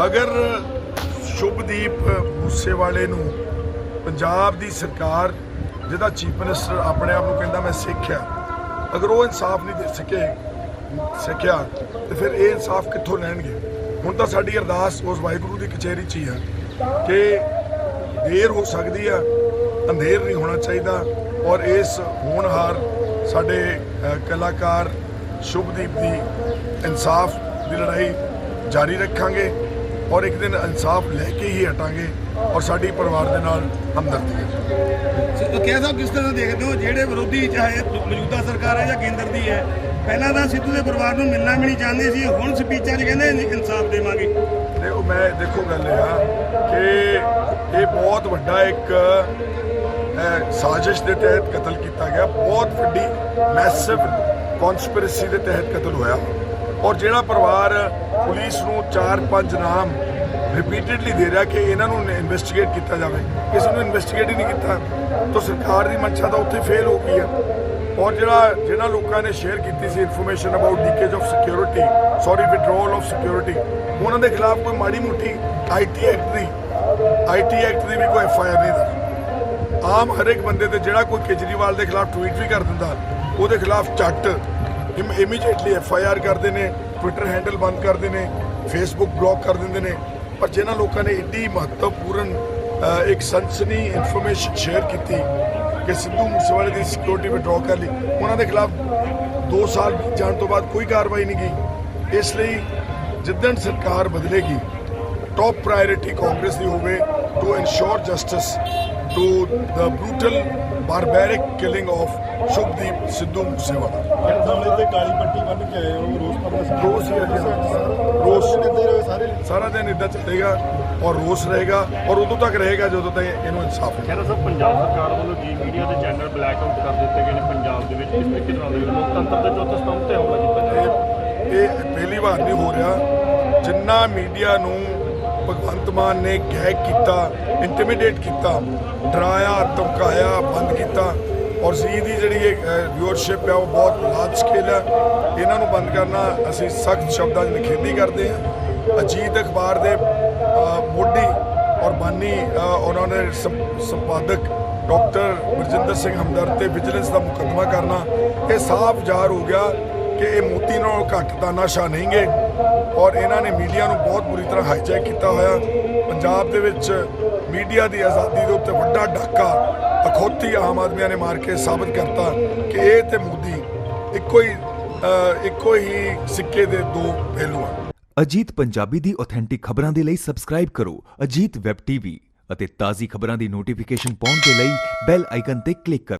ਅਗਰ ਸ਼ੁਭਦੀਪ ਮੂਸੇਵਾਲੇ ਨੂੰ ਪੰਜਾਬ ਦੀ ਸਰਕਾਰ ਜਿਹਦਾ ਚੀਫ ਮਿਨਿਸਟਰ ਆਪਣੇ ਆਪ ਨੂੰ ਕਹਿੰਦਾ ਮੈਂ ਸਿੱਖਿਆ ਅਗਰ ਉਹ ਇਨਸਾਫ ਨਹੀਂ ਦੇ ਸਕੇ, ਸਿੱਖਿਆ, ਤੇ ਫਿਰ ਇਹ ਇਨਸਾਫ ਕਿੱਥੋਂ ਲੈਣਗੇ? ਹੁਣ ਤਾਂ ਸਾਡੀ ਅਰਦਾਸ ਉਸ ਵਾਹਿਗੁਰੂ ਦੀ ਕਚਹਿਰੀ 'ਚ ਹੀ ਆ ਕਿ ਦੇਰ ਹੋ ਸਕਦੀ ਆ, ਅੰਧੇਰ ਨਹੀਂ ਹੋਣਾ ਚਾਹੀਦਾ ਔਰ ਇਸ ਹੋਣਹਾਰ ਸਾਡੇ ਕਲਾਕਾਰ ਸ਼ੁਭਦੀਪ ਦੀ ਇਨਸਾਫ ਦੀ ਲੜਾਈ ਜਾਰੀ ਰੱਖਾਂਗੇ। ਔਰ ਇੱਕ ਦਿਨ ਇਨਸਾਫ ਲੈ ਕੇ ਹੀ ਹਟਾਂਗੇ ਔਰ ਸਾਡੀ ਪਰਿਵਾਰ ਦੇ ਨਾਲ ਹਮਦਰਦੀ ਹੈ। ਕਿਹਾ ਸਾਹਿਬ ਕਿਸ ਤਰ੍ਹਾਂ ਦੇਖਦੇ ਹੋ? ਜਿਹੜੇ ਵਿਰੋਧੀ ਚਾਹੇ ਮੌਜੂਦਾ ਸਰਕਾਰ ਹੈ ਜਾਂ ਕੇਂਦਰ ਦੀ ਹੈ ਪਹਿਲਾਂ ਤਾਂ ਸਿੱਧੂ ਦੇ ਪਰਿਵਾਰ ਨੂੰ ਮਿਲਣਾ ਵੀ ਨਹੀਂ ਚਾਹੁੰਦੇ ਸੀ ਹੁਣ ਸਪੀਚਾਂ 'ਚ ਕਹਿੰਦੇ ਇਨਸਾਫ ਦੇਵਾਂਗੇ। ਦੇਖੋ ਮੈਂ ਦੇਖੋ ਗੱਲ ਇਹ ਆ ਕਿ ਇਹ ਬਹੁਤ ਵੱਡਾ ਇੱਕ ਸਾਜ਼ਿਸ਼ ਦੇ ਤਹਿਤ ਕਤਲ ਕੀਤਾ ਗਿਆ। ਬਹੁਤ ਵੱਡੀ ਮੈਸਿਵ ਕਨਸਪੀਰੇਸੀ ਦੇ ਤਹਿਤ ਕਤਲ ਹੋਇਆ। ਔਰ ਜਿਹੜਾ ਪਰਿਵਾਰ ਪੁਲਿਸ ਨੂੰ 4-5 ਨਾਮ ਰਿਪੀਟਿਡਲੀ ਦੇ ਰਿਹਾ ਕਿ ਇਹਨਾਂ ਨੂੰ ਇਨਵੈਸਟੀਗੇਟ ਕੀਤਾ ਜਾਵੇ, ਕਿਸੇ ਨੂੰ ਇਨਵੈਸਟੀਗੇਟ ਹੀ ਨਹੀਂ ਕੀਤਾ, ਤਾਂ ਸਰਕਾਰ ਦੀ ਮੰਸ਼ਾ ਤਾਂ ਉੱਥੇ ਫੇਲ ਹੋ ਗਈ ਹੈ ਔਰ ਜਿਹੜਾ ਜਿਹਨਾਂ ਲੋਕਾਂ ਨੇ ਸ਼ੇਅਰ ਕੀਤੀ ਸੀ information about leakage of security sorry withdrawal of security ਉਹਨਾਂ ਦੇ ਖਿਲਾਫ ਕੋਈ ਮਾੜੀ ਮੁੱਠੀ ਆਈਟੀ ਐਕਟ ਦੀ ਆਈਟੀ ਐਕਟ ਦੀ ਵੀ ਕੋਈ ਐਫ ਆਈ ਆਰ ਨਹੀਂ ਦਰਜ। ਆਮ ਹਰ ਇੱਕ ਬੰਦੇ ਤੇ ਜਿਹੜਾ ਕੋਈ ਕੇਜਰੀਵਾਲ ਦੇ ਖਿਲਾਫ ਟਵੀਟ ਵੀ ਕਰ ਦਿੰਦਾ, ਉਹਦੇ ਖਿਲਾਫ ਝੱਟ ਇਮੀਡੀਏਟਲੀ ਐਫ ਆਈ ਆਰ ਕਰਦੇ ਨੇ ਟਵਿੱਟਰ ਹੈਂਡਲ ਬੰਦ ਕਰਦੇ ਨੇ ਫੇਸਬੁੱਕ ਬਲੌਕ ਕਰ ਦਿੰਦੇ ਨੇ। ਪਰ ਜਿਹਨਾਂ ਲੋਕਾਂ ਨੇ ਇੱਡੀ ਮਹੱਤਵਪੂਰਨ ਇੱਕ ਸਨਸਨੀ ਇਨਫੋਰਮੇਸ਼ਨ ਸ਼ੇਅਰ ਕੀਤੀ ਕਿ ਸਿੱਧੂ ਮੂਸੇਵਾਲੇ ਦੀ ਸਿਕਿਉਰਿਟੀ ਵਿਡਰਾਅ ਕਰ ਲਈ। ਉਹਨਾਂ ਦੇ ਖਿਲਾਫ 2 ਸਾਲ ਜਾਣ ਤੋਂ ਬਾਅਦ ਕੋਈ ਕਾਰਵਾਈ ਨਹੀਂ ਗਈ। ਇਸ ਲਈ ਜਿੱਦਣ ਸਰਕਾਰ ਬਦਲੇਗੀ, top priority ਕਾਂਗਰਸ ਦੀ ਹੋਵੇ to ensure justice to the brutal barbaric killing of ਤੇ ਕੇ ਆਏ ਉਹ ਰੋਸ ਪ੍ਰਦਰਸ਼ਨ ਰੋਸ ਹੀ ਹੈ ਜੀ। ਰੋਸ ਇੱਥੇ ਰਹੇ ਸਾਰੇ। ਸਾਰਾ ਦਿਨ ਇਦਾਂ ਚੱਲੇਗਾ ਔਰ ਰੋਸ ਰਹੇਗਾ ਔਰ ਉਦੋਂ ਤੱਕ ਰਹੇਗਾ ਜਦੋਂ ਤੱਕ ਇਹਨੂੰ ਇਨਸਾਫ ਨਹੀਂ ਖੈਰ ਸਾਹਿਬ ਪੰਜਾਬ ਸਰਕਾਰ ਵੱਲੋਂ ਜੀ ਮੀਡੀਆ ਦੇ ਚੈਨਲ ਬਲੈਕ ਆਊਟ ਕਰ ਦਿੱਤੇ ਗਏ ਨੇ ਪੰਜਾਬ ਦੇ ਵਿੱਚ ਕਿਸ ਤਰੀਕੇ ਨਾਲ ਲੋਕਤੰਤਰ ਦੇ ਚੌਥੇ ਸਤੰਭ ਤੇ ਹਮਲਾ ਕੀਤਾ ਜਾ ਰਿਹਾ। ਇਹ ਇਹ ਪਹਿਲੀ ਵਾਰ ਨਹੀਂ ਹੋ ਰਿਹਾ ਜਿੰਨਾ ਮੀਡੀਆ ਨੂੰ ਭਗਵੰਤ ਮਾਨ ਨੇ ਗੈਕ ਕੀਤਾ ਇੰਟੀਮੀਡੇਟ ਕੀਤਾ, ਡਰਾਇਆ, ਧਮਕਾਇਆ, ਬੰਦ ਕੀਤਾ ਔਰ ਜੀ ਦੀ ਜਿਹੜੀ ਇਹ ਵਿਊਅਰਸ਼ਿਪ ਹੈ, ਉਹ ਬਹੁਤ ਲਾਰਜ ਸਕੇਲ ਹੈ। ਇਹਨਾਂ ਨੂੰ ਬੰਦ ਕਰਨਾ ਅਸੀਂ ਸਖਤ ਸ਼ਬਦਾਂ 'ਚ ਨਿਖੇਧੀ ਕਰਦੇ ਹਾਂ। ਅਜੀਤ ਅਖਬਾਰ ਦੇ ਮੋਢੀ ਔਰ ਬਾਨੀ ਉਹਨਾਂ ਨੇ ਸੰਪਾਦਕ ਡਾਕਟਰ ਬਰਜਿੰਦਰ ਸਿੰਘ ਹਮਦਰਦ ਤੇ ਵਿਜੀਲੈਂਸ ਦਾ ਮੁਕੱਦਮਾ ਕਰਨਾ, ਇਹ ਸਾਫ਼ ਜ਼ਾਹਰ ਹੋ ਗਿਆ। ਕਿ ਇਹ ਮੋਤੀ ਨਾਲ ਘੱਟ ਦਾ ਤਾਨਾਸ਼ਾਹ ਨਹੀਂਗੇ ਔਰ ਇਹਨਾਂ ਨੇ ਮੀਡੀਆ ਨੂੰ ਬਹੁਤ ਬੁਰੀ ਤਰ੍ਹਾਂ ਹਾਈਜੈਕ ਕੀਤਾ ਹੋਇਆ। ਪੰਜਾਬ ਦੇ ਵਿੱਚ ਮੀਡੀਆ ਦੀ ਆਜ਼ਾਦੀ ਦੇ ਉੱਤੇ ਵੱਡਾ ਡਾਕਾ ਅਖੌਤੀ ਆਮ ਆਦਮੀਆਂ ਨੇ ਮਾਰ ਕੇ ਸਾਬਤ ਕਰਤਾ ਕਿ ਇਹ ਤੇ ਮੋਦੀ ਇੱਕੋ ਹੀ ਇੱਕੋ ਹੀ ਸਿੱਕੇ ਦੇ ਦੋ ਪਹਿਲੂ ਹਨ। ਅਜੀਤ ਪੰਜਾਬੀ ਦੀ ਆਥੈਂਟਿਕ ਖਬਰਾਂ ਦੇ ਲਈ ਸਬਸਕ੍ਰਾਈਬ ਕਰੋ ਅਜੀਤ ਵੈਬ ਟੀਵੀ ਅਤੇ ਤਾਜ਼ੀ ਖਬਰਾਂ ਦੀ ਨੋਟੀਫਿਕੇਸ਼ਨ ਪਾਉਣ ਦੇ ਲਈ ਬੈਲ ਆਈਕਨ ਤੇ ਕਲਿੱਕ ਕਰੋ।